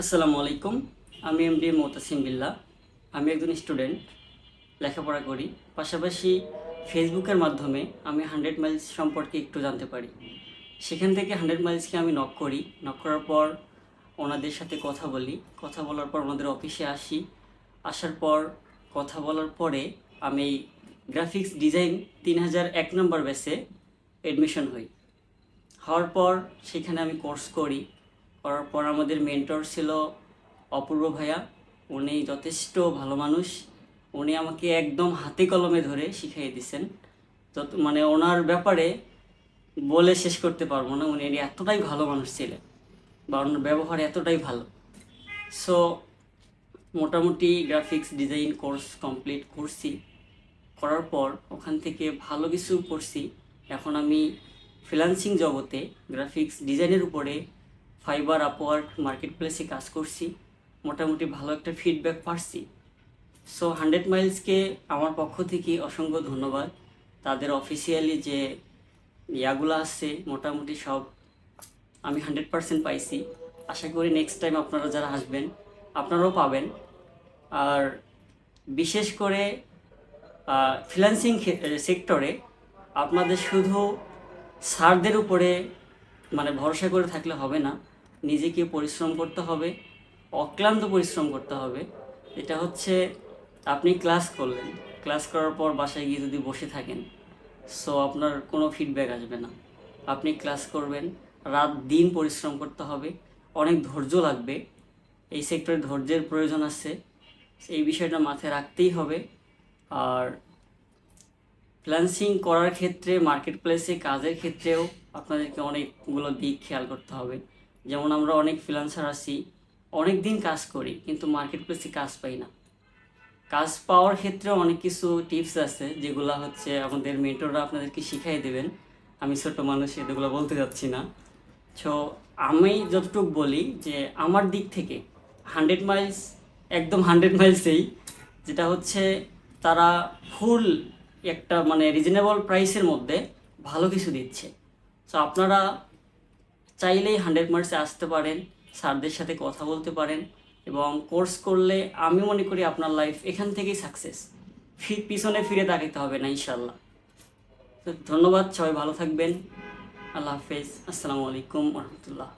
আসসালামু আলাইকুম। আমি এমডি মোতাসিম বিল্লা। আমি একজন স্টুডেন্ট, লেখাপড়া করি। পাশাপাশি ফেসবুকের মাধ্যমে আমি হান্ড্রেড মাইলস সম্পর্কে একটু জানতে পারি। সেখান থেকে হান্ড্রেড মাইলসকে আমি নক করি। নক করার পর ওনাদের সাথে কথা বলি। কথা বলার পর ওনাদের অফিসে আসি। আসার পর কথা বলার পরে আমি গ্রাফিক্স ডিজাইন তিন হাজার এক নম্বর ব্যাচে অ্যাডমিশন হই। হওয়ার পর সেখানে আমি কোর্স করি। করার পর আমাদের মেন্টর ছিল অপূর্ব ভাইয়া। উনি যথেষ্ট ভালো মানুষ। উনি আমাকে একদম হাতে কলমে ধরে শিখিয়ে দিছেন। যত মানে ওনার ব্যাপারে বলে শেষ করতে পারব না। উনি এতটাই ভালো মানুষ ছিলেন বা ওনার ব্যবহার এতটাই ভালো। সো মোটামুটি গ্রাফিক্স ডিজাইন কোর্স কমপ্লিট করছি। করার পর ওখান থেকে ভালো কিছু করছি। এখন আমি ফ্রিল্যান্সিং জগতে গ্রাফিক্স ডিজাইনের উপরে ফাইবার আপওয়ার্ক মার্কেট প্লেসে কাজ করছি, মোটামুটি ভালো একটা ফিডব্যাক পাচ্ছি সো হান্ড্রেড মাইলসকে আমার পক্ষ থেকে অসংখ্য ধন্যবাদ। তাদের অফিসিয়ালি যে ইয়াগুলো আসছে মোটামুটি সব আমি হান্ড্রেড পার্সেন্ট পাইছি। আশা করি নেক্সট টাইম আপনারা যারা আসবেন, আপনারাও পাবেন। আর বিশেষ করে ফ্রিল্যান্সিং সেক্টরে আপনাদের শুধু সারদের উপরে মানে ভরসা করে থাকলে হবে না। নিজেকে পরিশ্রম করতে হবে, অক্লান্ত পরিশ্রম করতে হবে। এটা হচ্ছে আপনি ক্লাস করলেন। ক্লাস করার পর বাসায় গিয়ে যদি বসে থাকেন সো আপনার কোনো ফিডব্যাক আসবে না। আপনি ক্লাস করবেন, রাত দিন পরিশ্রম করতে হবে, অনেক ধৈর্য লাগবে। এই সেক্টরে ধৈর্যের প্রয়োজন আছে। এই বিষয়টা মাথায় রাখতেই হবে। আর ফ্রিল্যান্সিং করার ক্ষেত্রে মার্কেট প্লেসে কাজের ক্ষেত্রেও আপনাদেরকে অনেকগুলো দিক খেয়াল করতে হবে। যেমন আমরা অনেক ফ্রিল্যান্সার আছি অনেক দিন কাজ করি, কিন্তু মার্কেট প্লেসে কাজ পাই না। কাজ পাওয়ার ক্ষেত্রেও অনেক কিছু টিপস আছে, যেগুলো হচ্ছে আমাদের মেন্টররা আপনাদেরকে শিখাই দেবেন। আমি ছোট মানুষ, এগুলো বলতে যাচ্ছি না। সো আমি যতটুকু বলি যে, আমার দিক থেকে হান্ড্রেড মাইলস একদম হান্ড্রেড মাইলসেই যেটা হচ্ছে তারা ফুল একটা মানে রিজনেবল প্রাইসের মধ্যে ভালো কিছু দিচ্ছে। সো আপনারা চাইলেই হান্ড্রেড মার্কসে আসতে পারেন, স্যারদের সাথে কথা বলতে পারেন এবং কোর্স করলে আমি মনে করি আপনার লাইফ এখান থেকেই সাকসেস। ফি, পিছনে ফিরে তাকাইতে হবে না ইনশাল্লাহ তো ধন্যবাদ, সবাই ভালো থাকবেন। আল্লাহ হাফেজ। আসসালামু আলাইকুম রহমতুল্লাহ।